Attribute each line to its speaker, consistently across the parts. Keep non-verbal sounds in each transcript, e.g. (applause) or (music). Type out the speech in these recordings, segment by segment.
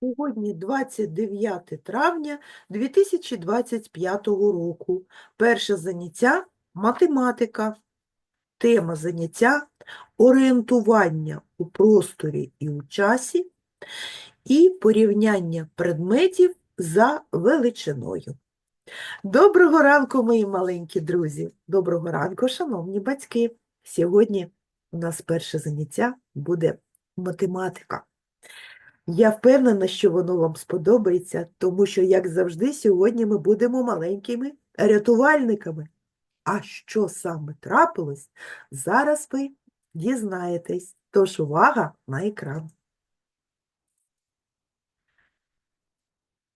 Speaker 1: Сьогодні 29 травня 2025 року. Перше заняття – математика. Тема заняття – орієнтування у просторі і у часі і порівняння предметів за величиною. Доброго ранку, мої маленькі друзі! Доброго ранку, шановні батьки! Сьогодні у нас перше заняття буде математика. Я впевнена, що воно вам сподобається, тому що, як завжди, сьогодні ми будемо маленькими рятувальниками. А що саме трапилось, зараз ви дізнаєтесь. Тож увага на екран.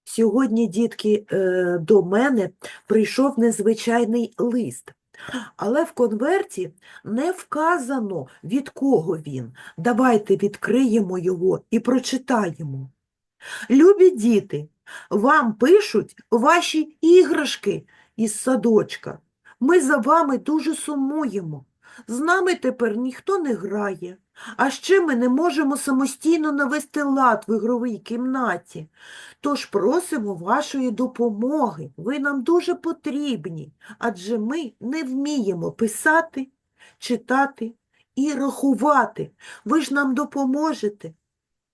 Speaker 1: Сьогодні, дітки, е, до мене прийшов незвичайний лист, але в конверті не вказано, від кого він. Давайте відкриємо його і прочитаємо. Любі діти, вам пишуть ваші іграшки із садочка. Ми за вами дуже сумуємо. З нами тепер ніхто не грає, а ще ми не можемо самостійно навести лад в ігровій кімнаті. Тож просимо вашої допомоги. Ви нам дуже потрібні, адже ми не вміємо писати, читати і рахувати. Ви ж нам допоможете.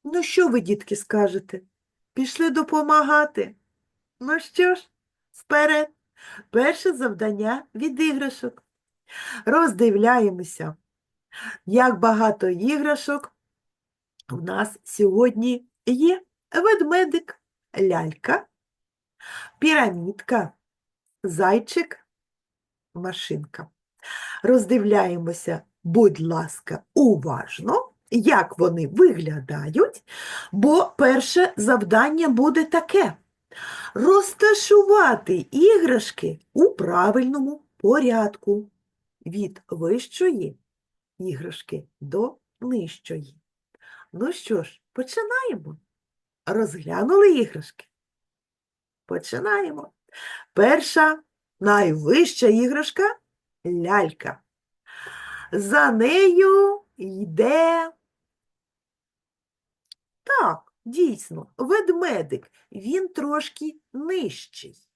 Speaker 1: Ну, що ви, дітки, скажете? Пішли допомагати. Ну що ж, вперед. Перше завдання від іграшок. Роздивляємося, як багато іграшок в нас сьогодні є. Ведмедик, лялька, пірамідка, зайчик, машинка. Роздивляємося, будь ласка, уважно, як вони виглядають, бо перше завдання буде таке розташувати іграшки у правильному порядку від вищої іграшки до нижчої. Ну що ж, починаємо. Розглянули іграшки? Починаємо. Перша найвища іграшка лялька. За нею йде. Так, дійсно, ведмедик. Він трошки нижчий.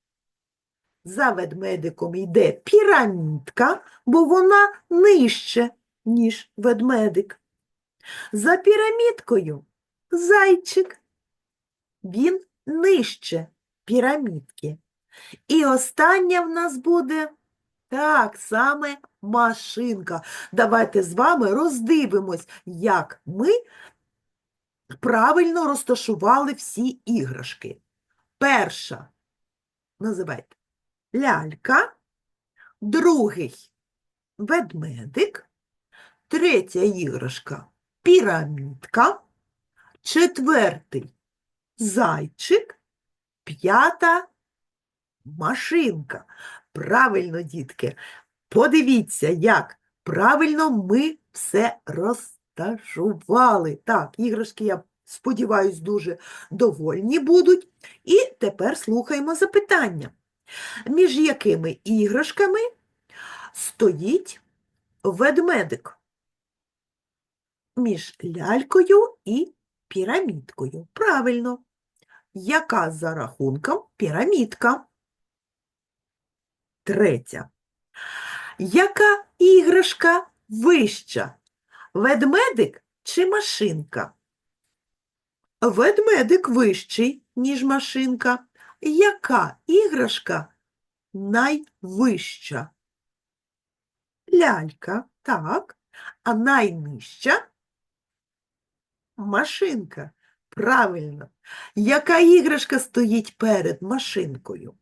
Speaker 1: За ведмедиком йде пірамідка, бо вона нижче, ніж ведмедик. За пірамідкою зайчик. Він нижче пірамідки. І остання в нас буде так саме машинка. Давайте з вами роздивимось, як ми правильно розташували всі іграшки. Перша, називайте, лялька, другий ведмедик, третя іграшка пірамідка, четвертий зайчик, п'ята машинка. Правильно, дітки, подивіться, як правильно ми все розташували. Так, іграшки, я сподіваюсь, дуже довольні будуть. І тепер слухаємо запитання. Між якими іграшками стоїть ведмедик? Між лялькою і пірамідкою. Правильно. Яка за рахунком пірамідка? Третя. Яка іграшка вища? Ведмедик чи машинка? Ведмедик вищий, ніж машинка. Яка іграшка найвища? Лялька, так. А найнижча? Машинка. Правильно. Яка іграшка стоїть перед машинкою?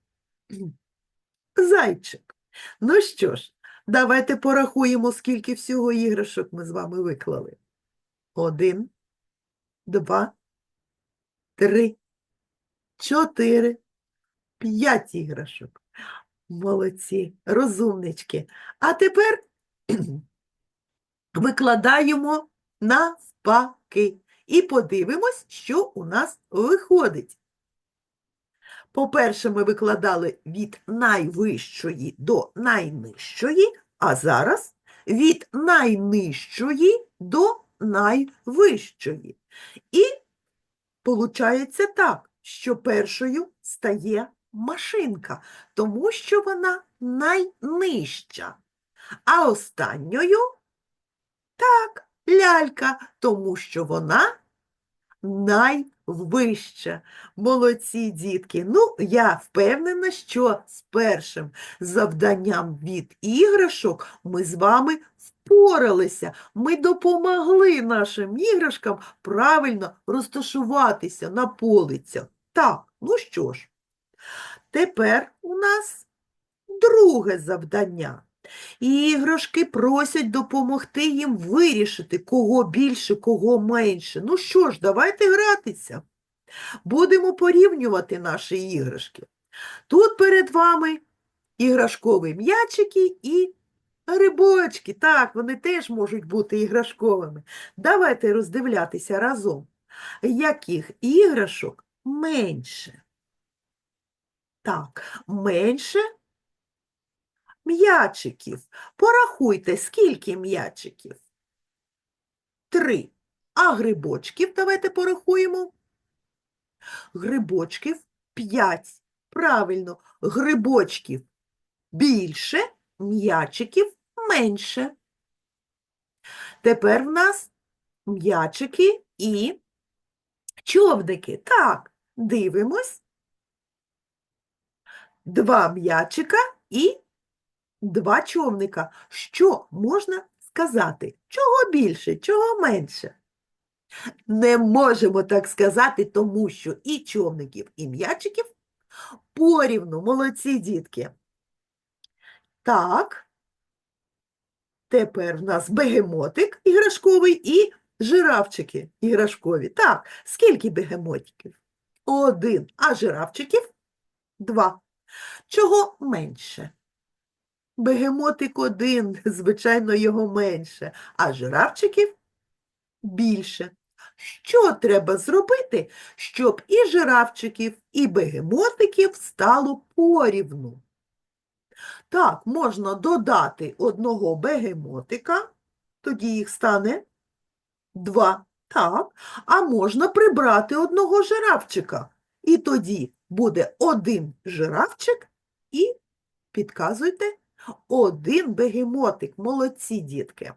Speaker 1: Зайчик. Ну що ж, давайте порахуємо, скільки всього іграшок ми з вами виклали. Один, два, три, чотири, п'ять іграшок. Молодці, розумнички. А тепер (clears throat) викладаємо навпаки і подивимось, що у нас виходить. По-перше, ми викладали від найвищої до найнижчої, а зараз від найнижчої до найвищої. І Получається так, що першою стає машинка, тому що вона найнижча. А останньою так, лялька, тому що вона найвища. Молодці, дітки. Ну, я впевнена, що з першим завданням від іграшок ми з вами впоралися. Ми допомогли нашим іграшкам правильно розташуватися на полицях. Так, ну що ж, тепер у нас друге завдання. Іграшки просять допомогти їм вирішити, кого більше, кого менше. Ну що ж, давайте гратися. Будемо порівнювати наші іграшки. Тут перед вами іграшкові м'ячики і грибочки. Так, вони теж можуть бути іграшковими. Давайте роздивлятися разом, яких іграшок менше. Так, менше м'ячиків. Порахуйте, скільки м'ячиків? Три. А грибочків давайте порахуємо. Грибочків п'ять. Правильно, грибочків більше, м'ячиків менше. Тепер в нас м'ячики і човники. Так, дивимось. Два м'ячика і два човника. Що можна сказати? Чого більше, чого менше? Не можемо так сказати, тому що і човників, і м'ячиків порівну. Молодці, дітки. Так. Тепер в нас бегемотик іграшковий і жирафчики іграшкові. Так, скільки бегемотиків? Один. А жирафчиків? Два. Чого менше? Бегемотик один, (laughs) звичайно, його менше, а жирафчиків більше. Що треба зробити, щоб і жирафчиків, і бегемотиків стало порівну? Так, можна додати одного бегемотика, тоді їх стане два. Так, а можна прибрати одного жирафчика, і тоді буде один жирафчик і, підказуйте, один бегемотик. Молодці, дітки.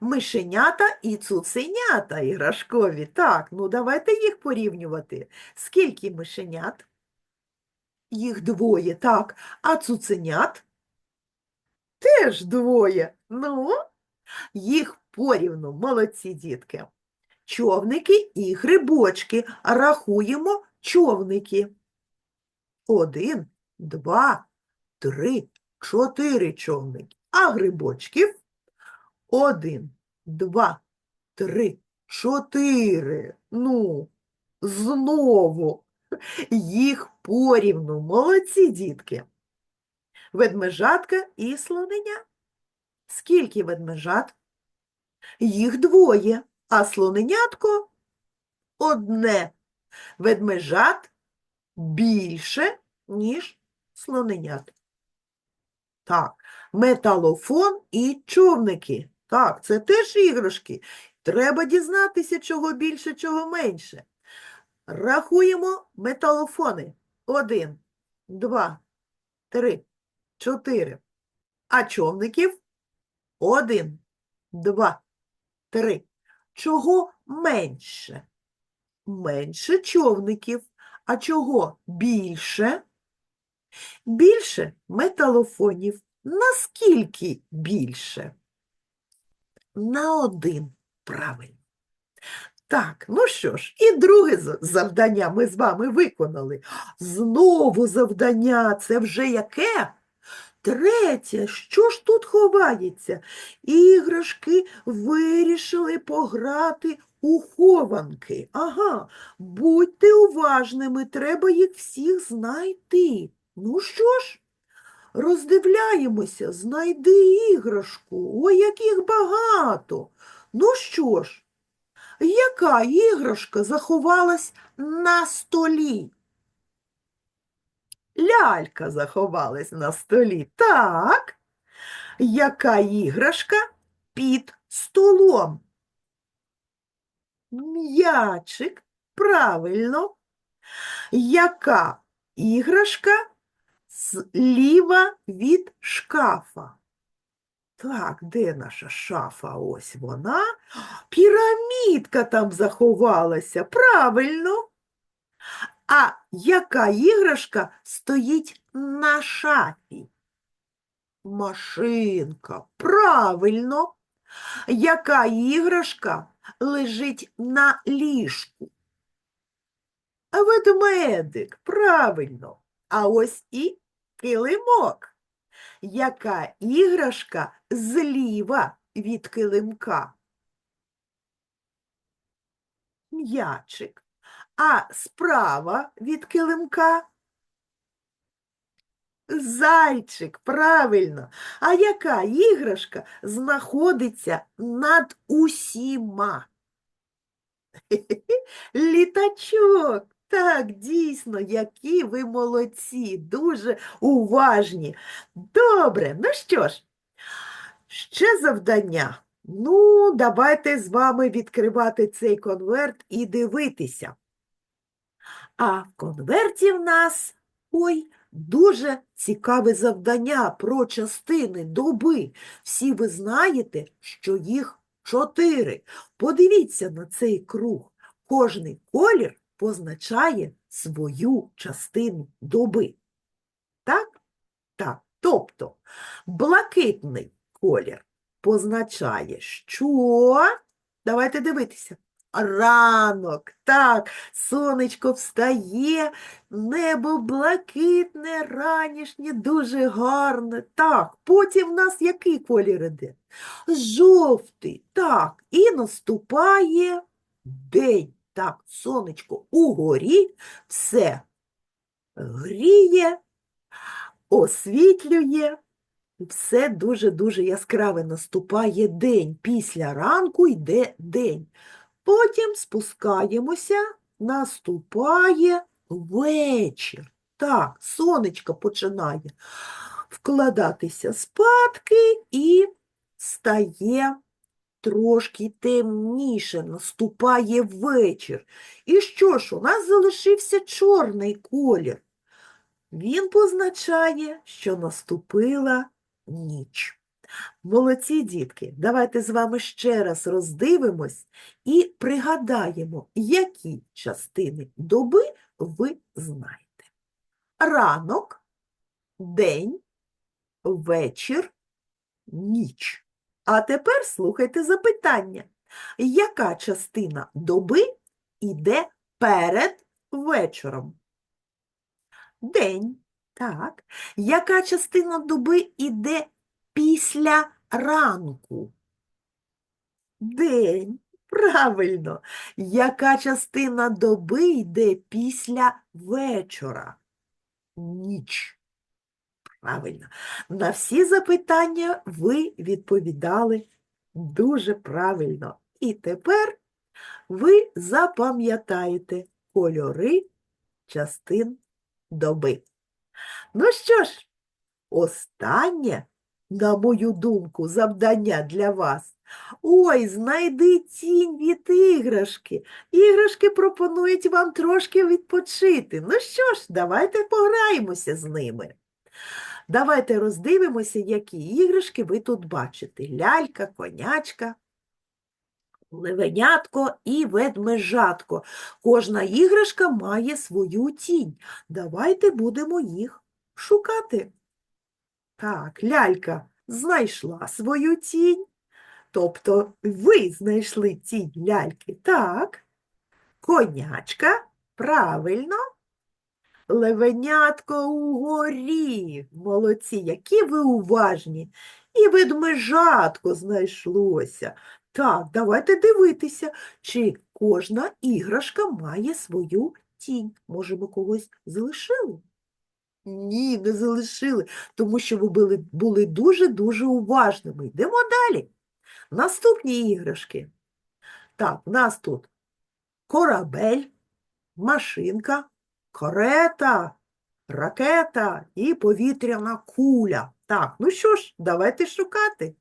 Speaker 1: Мишенята і цуценята іграшкові. Так, ну давайте їх порівнювати. Скільки мишенят? Їх двоє, так. А цуценят? Теж двоє. Ну, їх порівну. Молодці, дітки. Човники і грибочки. Рахуємо човники. Один, два, три, чотири човники. А грибочків? Один, два, три, чотири. Ну, знову. Їх порівну. Молодці, дітки. Ведмежатка і слоненя. Скільки ведмежат? Їх двоє, а слоненятко одне. Ведмежат більше, ніж слоненят. Так, металофон і човники. Так, це теж іграшки. Треба дізнатися, чого більше, чого менше. Рахуємо металофони. Один, два, три, чотири. А човників? Один, два, три. Чого менше? Менше човників. А чого більше? Більше металофонів. Наскільки більше? На один. Правильно. Так, ну що ж, і друге завдання ми з вами виконали. Знову завдання, це вже яке? Третє, що ж тут ховається? Іграшки вирішили пограти у хованки. Ага, будьте уважними, треба їх всіх знайти. Ну що ж, роздивляємося, знайди іграшку. Ой, яких багато. Ну що ж, яка іграшка заховалась на столі? Лялька заховалась на столі. Так. Яка іграшка під столом? М'ячик. Правильно. Яка іграшка зліва від шкафа? Так, де наша шафа? Ось вона. Пірамідка там заховалася. Правильно. А яка іграшка стоїть на шафі? Машинка. Правильно. Яка іграшка лежить на ліжку? Ведмедик. Правильно. А ось і килимок. Яка іграшка зліва від килимка? М'ячик. А справа від килимка? Зайчик, правильно. А яка іграшка знаходиться над усіма? (laughs) Літачок. Так, дійсно, які ви молодці, дуже уважні. Добре, ну що ж, ще завдання. Ну, давайте з вами відкривати цей конверт і дивитися. А в конверті в нас, ой, дуже цікаве завдання про частини доби. Всі ви знаєте, що їх чотири. Подивіться на цей круг. Кожний колір позначає свою частину доби. Так? Так. Тобто блакитний колір позначає, що. Давайте дивитися. Ранок, так, сонечко встає, небо блакитне, ранішнє, дуже гарне. Так, потім в нас який колір іде? Жовтий, так, і наступає день. Так, сонечко угорі, все гріє, освітлює, все дуже-дуже яскраве наступає день. Після ранку йде день. Потім спускаємося, наступає вечір. Так, сонечко починає вкладатися спадки і стає трошки темніше, наступає вечір. І що ж, у нас залишився чорний колір. Він позначає, що наступила ніч. Молодці дітки, давайте з вами ще раз роздивимось і пригадаємо, які частини доби ви знаєте. Ранок, день, вечір, ніч. А тепер слухайте запитання. Яка частина доби йде перед вечором? День. Так. Яка частина доби йде після ранку? День. Правильно. Яка частина доби йде після вечора? Ніч. Правильно. На всі запитання ви відповідали дуже правильно. І тепер ви запам'ятаєте кольори частин доби. Ну що ж, останнє, на мою думку, завдання для вас. Ой, знайди тінь від іграшки. Іграшки пропонують вам трошки відпочити. Ну що ж, давайте пограємося з ними. Давайте роздивимося, які іграшки ви тут бачите. Лялька, конячка, левенятко і ведмежатко. Кожна іграшка має свою тінь. Давайте будемо їх шукати. Так, лялька знайшла свою тінь. Тобто ви знайшли тінь ляльки. Так. Конячка, правильно. Левенятко угорі. Молодці, які ви уважні. І ведмежатко знайшлося. Так, давайте дивитися, чи кожна іграшка має свою тінь. Може, ми когось залишили? Ні, не залишили, тому що ви були, були дуже-дуже уважними. Йдемо далі. Наступні іграшки. Так, у нас тут корабель, машинка, карета, ракета і повітряна куля. Так, ну що ж, давайте шукати.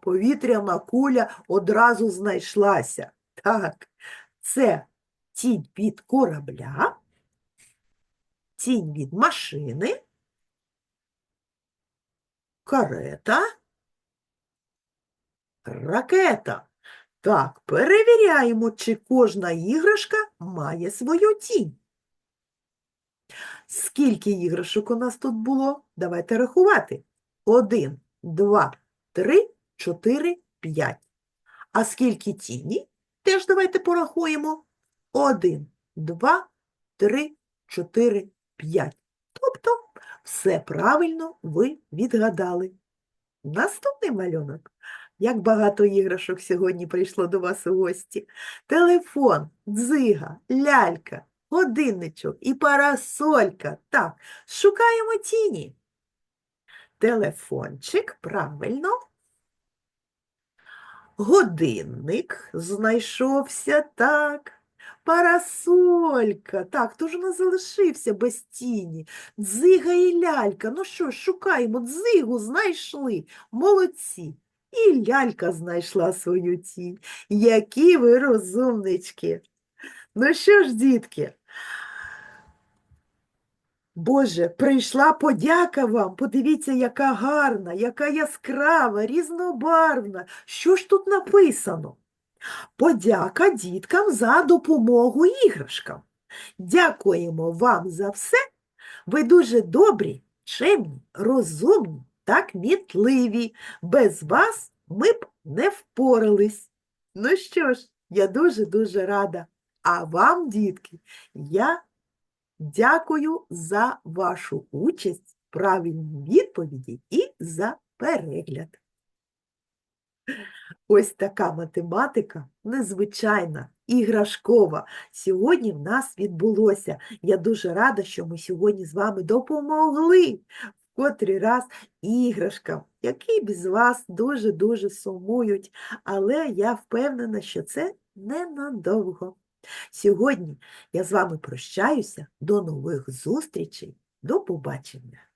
Speaker 1: Повітряна куля одразу знайшлася. Так, це тінь від корабля, тінь від машини, карета, ракета. Так, перевіряємо, чи кожна іграшка має свою тінь. Скільки іграшок у нас тут було? Давайте рахувати. Один, два, три, чотири, п'ять. А скільки тіні? Теж давайте порахуємо. Один, два, три, чотири, п'ять. Тобто все правильно ви відгадали. Наступний малюнок. Як багато іграшок сьогодні прийшло до вас у гості. Телефон, дзига, лялька, годинничок і парасолька. Так, шукаємо тіні. Телефончик, правильно. Годинник знайшовся, так. Парасолька. Так, хто ж у нас залишився без тіні? Дзига і лялька. Ну що шукаємо, дзигу знайшли. Молодці. І лялька знайшла свою тінь. Які ви розумнички. Ну що ж, дітки? Боже, прийшла подяка вам. Подивіться, яка гарна, яка яскрава, різнобарвна. Що ж тут написано? Подяка діткам за допомогу іграшкам. Дякуємо вам за все. Ви дуже добрі, чемні, розумні та кмітливі. Без вас ми б не впорались. Ну що ж, я дуже-дуже рада. А вам, дітки, я дякую за вашу участь, правильні відповіді і за перегляд. Ось така математика незвичайна, іграшкова. Сьогодні в нас відбулося. Я дуже рада, що ми сьогодні з вами допомогли в котрий раз іграшкам, які без вас дуже-дуже сумують, але я впевнена, що це ненадовго. Сьогодні я з вами прощаюся. До нових зустрічей. До побачення!